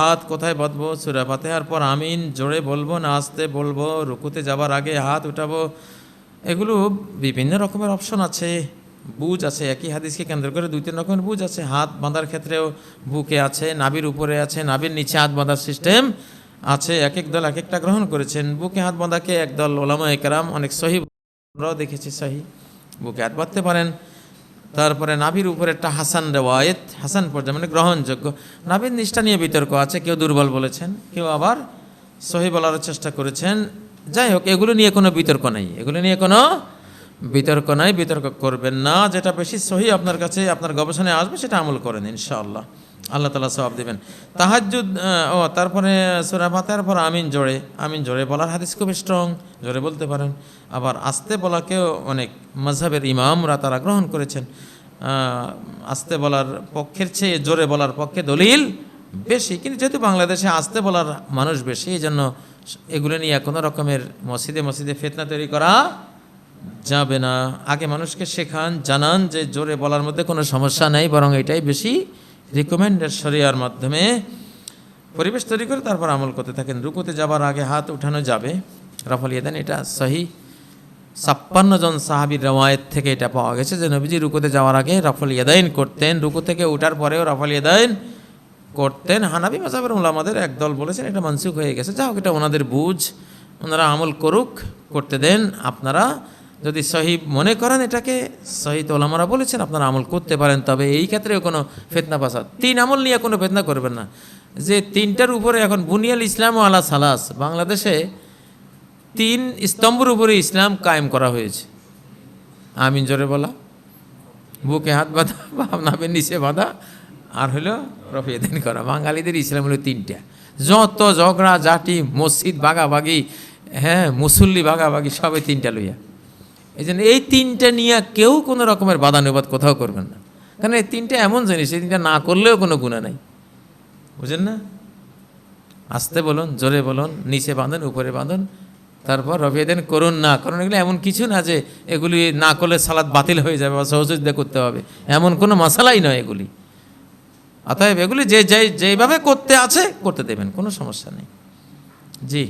হাত কোথায় বাঁধবো? সুরা ফাতেহার পর আমিন, জোরে বলব না আসতে বলব, রুকুতে যাবার আগে হাত উঠাবো। এগুলো বিভিন্ন রকমের অপশন আছে, বুঝ আছে, একই হাদিসকে কেন্দ্র করে দুই, তিন রকমের বুঝ আছে। হাত বাঁধার ক্ষেত্রেও বুকে আছে নাবির উপরে আছে নাবির নিচে হাত বাঁধার সিস্টেম আছে। এক এক দল এক একটা গ্রহণ করেছেন। বুকে হাত বাঁধাকে একদল ওলামা একরাম অনেক সহি দেখেছি সহি। বুকে হাত বাঁধতে পারেন। তারপরে নাভির উপরে একটা হাসান রেওয়ায়েত, হাসান পর্যায়ে মানে গ্রহণযোগ্য। নাভির নিষ্ঠা নিয়ে বিতর্ক আছে, কেউ দুর্বল বলেছেন, কেউ আবার সহি বলার চেষ্টা করেছেন। যাই হোক, এগুলো নিয়ে কোনো বিতর্ক নেই, এগুলো নিয়ে কোনো বিতর্ক নাই, বিতর্ক করবেন না। যেটা বেশি সহি আপনার কাছে, আপনার গবেষণায় আসবে, সেটা আমল করেন, ইনশাআল্লাহ। আল্লাহ তালা সবাব দেবেন। তাহাজুদ ও, তারপরে সুরা ফাতেহার পর আমিন জোরে আমিন জোরে বলার হাদিস খুব স্ট্রং জোরে বলতে পারেন। আবার আস্তে বলাকেও অনেক মজহাবের ইমামরা তারা গ্রহণ করেছেন। আস্তে বলার পক্ষের চেয়ে জোরে বলার পক্ষে দলিল বেশি, কিন্তু যেহেতু বাংলাদেশে আস্তে বলার মানুষ বেশি এই জন্য এগুলো নিয়ে কোনো রকমের মসজিদে মসজিদে ফেতনা তৈরি করা যাবে না। আগে মানুষকে শেখান, জানান যে জোরে বলার মধ্যে কোনো সমস্যা নেই, বরং এটাই বেশি রিকমেন্ডেড শরিয়ার মাধ্যমে পরিবেশ তৈরি করে তারপর আমল করতে থাকেন। রুকুতে যাবার আগে হাত উঠানো যাবে। রাফল দেন এটা সহি। ছাপ্পান্ন জন সাহাবির রওয়ায়েত থেকে এটা পাওয়া গেছে যে নবীজি রুকুতে যাওয়ার আগে রাফল ইয়াদাইন করতেন। রুকু থেকে উঠার পরেও রাফল ইয়াদাইন করতেন। হানাবি মাজাবের আমাদের একদল বলেছেন, এটা মানসিক হয়ে গেছে। যাও এটা ওনাদের বুঝ। ওনারা আমল করুক, করতে দেন। আপনারা যদি সহি মনে করেন এটাকে, সহি ওলামারা বলেছেন, আপনারা আমল করতে পারেন, তবে এই ক্ষেত্রেও কোনো ফেতনা ফাসাদ তিন আমল নিয়ে কোনো ফেতনা করবেন না। যে তিনটার উপরে এখন বুনিয়াল ইসলাম ও আলা সালাস, বাংলাদেশে তিন স্তম্ভের উপরে ইসলাম কায়েম করা হয়েছে। আমিন জোরে বলা। বুকে হাত বাঁধা বা নামের নিচে বাঁধা, আর হলো রফিয়াদিন করা। বাঙালিদের ইসলাম হলো তিনটা। যত ঝগড়া, জাটি, মসজিদ, বাগাবাগি হ্যাঁ মুসল্লি বাগাবাগি, সবে তিনটা লইয়া। এই জন্য এই তিনটা নিয়ে কেউ কোনো রকমের বাদানুবাদ কোথাও করবেন না। কারণ এই তিনটা এমন জিনিস, এই তিনটা না করলেও কোনো গুণা নাই। বুঝেন না? আসতে বলুন, জোরে বলুন, নিচে বাঁধুন, উপরে বাঁধুন, তারপর রবিয়েদেন করুন না। কারণ এগুলো এমন কিছু না যে এগুলি না করলে সালাদ বাতিল হয়ে যাবে বা সহযোগিতা করতে হবে। এমন কোনো মশালাই নয় এগুলি। অতএব এগুলি যে যে যেইভাবে করতে আছে, করতে দেবেন, কোনো সমস্যা নেই। জি।